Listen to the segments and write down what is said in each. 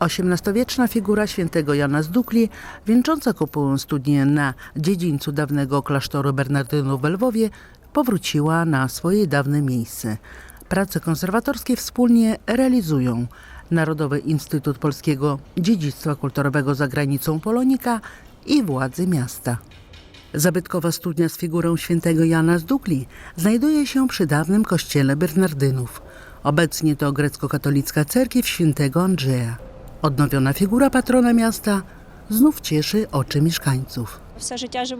XVIII-wieczna figura świętego Jana z Dukli, wieńcząca kopułę studnię na dziedzińcu dawnego klasztoru Bernardynów w Lwowie, powróciła na swoje dawne miejsce. Prace konserwatorskie wspólnie realizują Narodowy Instytut Polskiego Dziedzictwa Kulturowego za granicą Polonika i władze miasta. Zabytkowa studnia z figurą świętego Jana z Dukli znajduje się przy dawnym kościele Bernardynów. Obecnie to grecko-katolicka cerkiew świętego Andrzeja. Odnowiona figura patrona miasta znów cieszy oczy mieszkańców.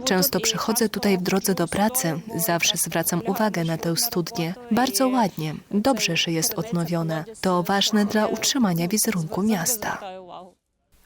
Często przychodzę tutaj w drodze do pracy, zawsze zwracam uwagę na tę studnię. Bardzo ładnie, dobrze, że jest odnowiona. To ważne dla utrzymania wizerunku miasta.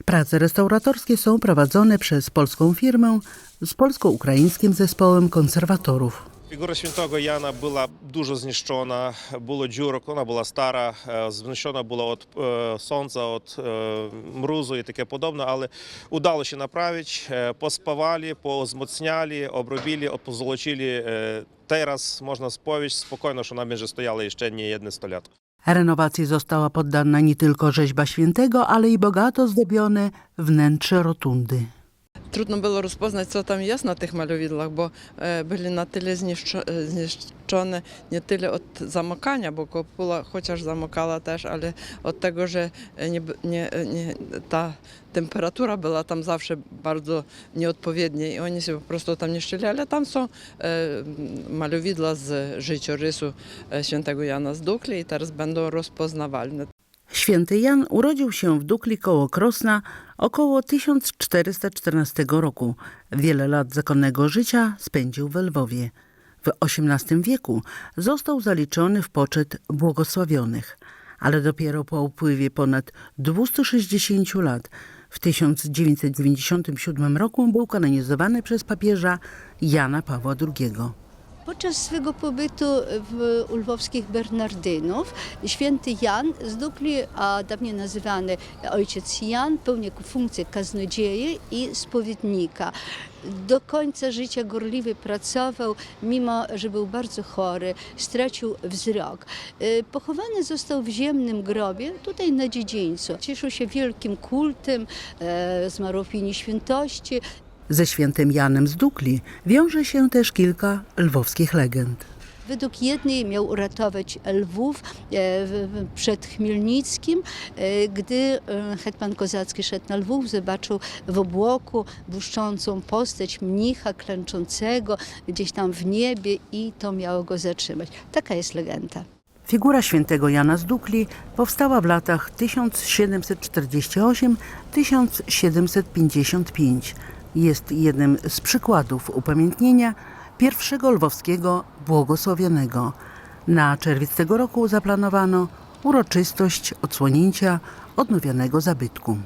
Prace restauratorskie są prowadzone przez polską firmę z polsko-ukraińskim zespołem konserwatorów. Фігура святого Яна була дуже знищена, було дюрок, вона була стара, е, знищена була від е, сонця, від е, мрузу і таке подобне, але удало ще направить, е, поспавали, позмоцняли, обробили, позолочили. Е, Teraz można spowiedzieć spokojno, że nam będzie stojało jeszcze nie jedne 100 lat. Renowacji została poddana nie tylko rzeźba świętego, ale i bogato zdobione wnętrze rotundy. Trudno było rozpoznać, co tam jest na tych malowidłach, bo e, byli na tyle e, zniszczone nie tyle od zamokania, bo kopula chociaż zamokała też, ale od tego, że nie, nie, e, nie, ta temperatura była tam zawsze bardzo nieodpowiednia i oni się po prostu tam niszczyli, ale tam są malowidła z życiorysu świętego Jana z Dukli i teraz będą rozpoznawalne. Święty Jan urodził się w Dukli koło Krosna około 1414 roku. Wiele lat zakonnego życia spędził w Lwowie. W XVIII wieku został zaliczony w poczet błogosławionych, ale dopiero po upływie ponad 260 lat w 1997 roku był kanonizowany przez papieża Jana Pawła II. Podczas swego pobytu w, u lwowskich Bernardynów święty Jan z Dukli, a dawniej nazywany ojciec Jan, pełnił funkcję kaznodzieje i spowiednika. Do końca życia gorliwie pracował, mimo że był bardzo chory, stracił wzrok. Y, Pochowany został w ziemnym grobie, tutaj na dziedzińcu. Cieszył się wielkim kultem, e, zmarł w świętości, Ze świętym Janem z Dukli wiąże się też kilka lwowskich legend. Według jednej miał uratować Lwów e, przed Chmielnickim, e, gdy e, hetman kozacki szedł na Lwów, zobaczył w obłoku błyszczącą postać mnicha klęczącego gdzieś tam w niebie i to miało go zatrzymać. Taka jest legenda. Figura świętego Jana z Dukli powstała w latach 1748-1755. Jest jednym z przykładów upamiętnienia pierwszego lwowskiego błogosławionego. Na czerwiec tego roku zaplanowano uroczystość odsłonięcia odnowionego zabytku.